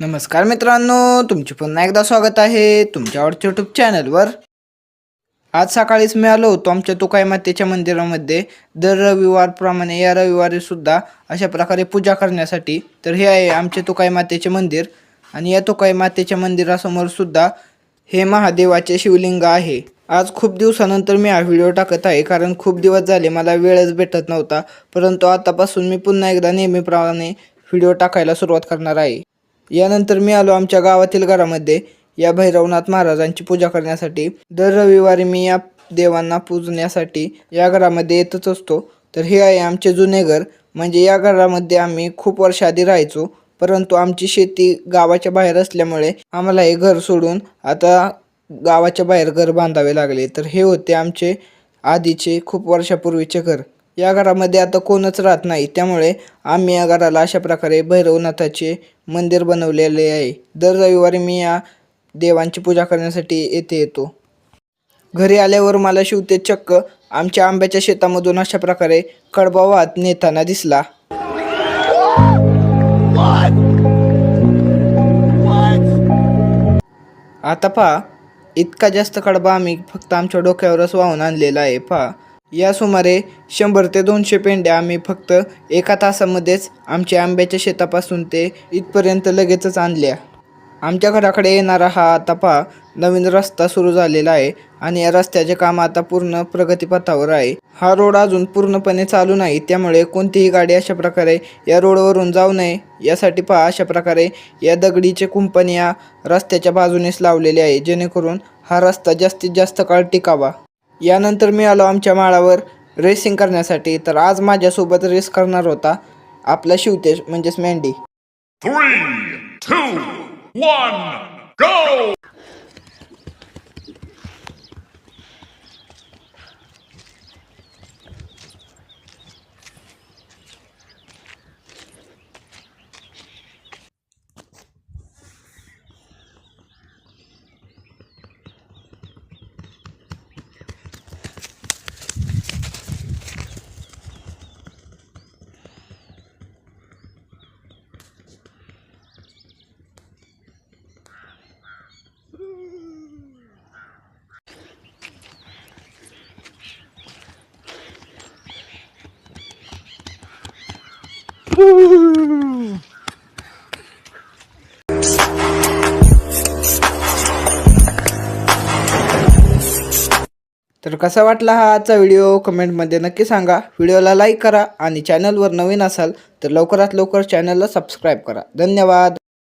नमस्कार मित्रांनो तुमचे पुन्हा एकदा स्वागत आहे तुमच्या आवडत्या यूट्यूब चॅनलवर आज सकाळीच मी आलो होतो आमच्या तुकाई मातेच्या मंदिरामध्ये. दर रविवारप्रमाणे या रविवारी सुद्धा अशा प्रकारे पूजा करण्यासाठी. तर हे आहे आमचे तुकाई मातेचे मंदिर आणि या तुकाई मातेच्या मंदिरासमोर सुद्धा हे महादेवाचे शिवलिंग आहे. आज खूप दिवसानंतर मी हा व्हिडिओ टाकत आहे कारण खूप दिवस झाले मला वेळच भेटत नव्हता. परंतु आतापासून मी पुन्हा एकदा नेहमीप्रमाणे व्हिडिओ टाकायला सुरुवात करणार आहे. यानंतर मी आलो आमच्या गावातील घरामध्ये या भैरवनाथ महाराजांची पूजा करण्यासाठी. दर रविवारी मी या देवांना पूजण्यासाठी या घरामध्ये येतच असतो. तर हे आहे आमचे जुने घर. म्हणजे या घरामध्ये आम्ही खूप वर्ष आधी राहायचो परंतु आमची शेती गावाच्या बाहेर असल्यामुळे आम्हाला हे घर सोडून आता गावाच्या बाहेर घर बांधावे लागले. तर हे होते आमचे आधीचे खूप वर्षापूर्वीचे घर. या घरामध्ये आता कोणच राहत नाही. त्यामुळे आम्ही या घराला अशा प्रकारे भैरवनाथाचे मंदिर बनवलेले आहे. दर रविवारी मी या देवांची पूजा करण्यासाठी येथे येतो. घरी आल्यावर मला शिवते चक्क. आमच्या आंब्याच्या शेतामधून अशा प्रकारे कडबा वाहत नेताना दिसला. आता पहा इतका जास्त कडबा आम्ही फक्त आमच्या डोक्यावरच वाहून आणलेला आहे. पहा या सुमारे शंभर ते दोनशे पेंड्या आम्ही फक्त एका तासामध्येच आमच्या आंब्याच्या शेतापासून ते इथपर्यंत लगेचच आणल्या. आमच्या घराकडे येणारा हा आता पहा नवीन रस्ता सुरू झालेला आहे आणि या रस्त्याचे काम आता पूर्ण प्रगतीपथावर आहे. हा रोड अजून पूर्णपणे चालू नाही त्यामुळे कोणतीही गाडी अशा प्रकारे या रोडवरून जाऊ नये. यासाठी पहा अशा प्रकारे या दगडीचे कुंपण या रस्त्याच्या बाजूनेच लावलेले आहे जेणेकरून हा रस्ता जास्तीत जास्त काळ टिकावा. यानंतर मी आलो आमच्या माळावर रेसिंग करण्यासाठी. तर आज माझ्यासोबत रेस करणार होता आपला शिवतेश म्हणजेच मेंढी. तर कसा वाटला हा आजचा व्हिडिओ? कमेंटमध्ये नक्की सांगा. व्हिडिओला लाईक करा आणि चॅनलवर नवीन असाल तर लवकरात लवकर चॅनलला सबस्क्राईब करा. धन्यवाद.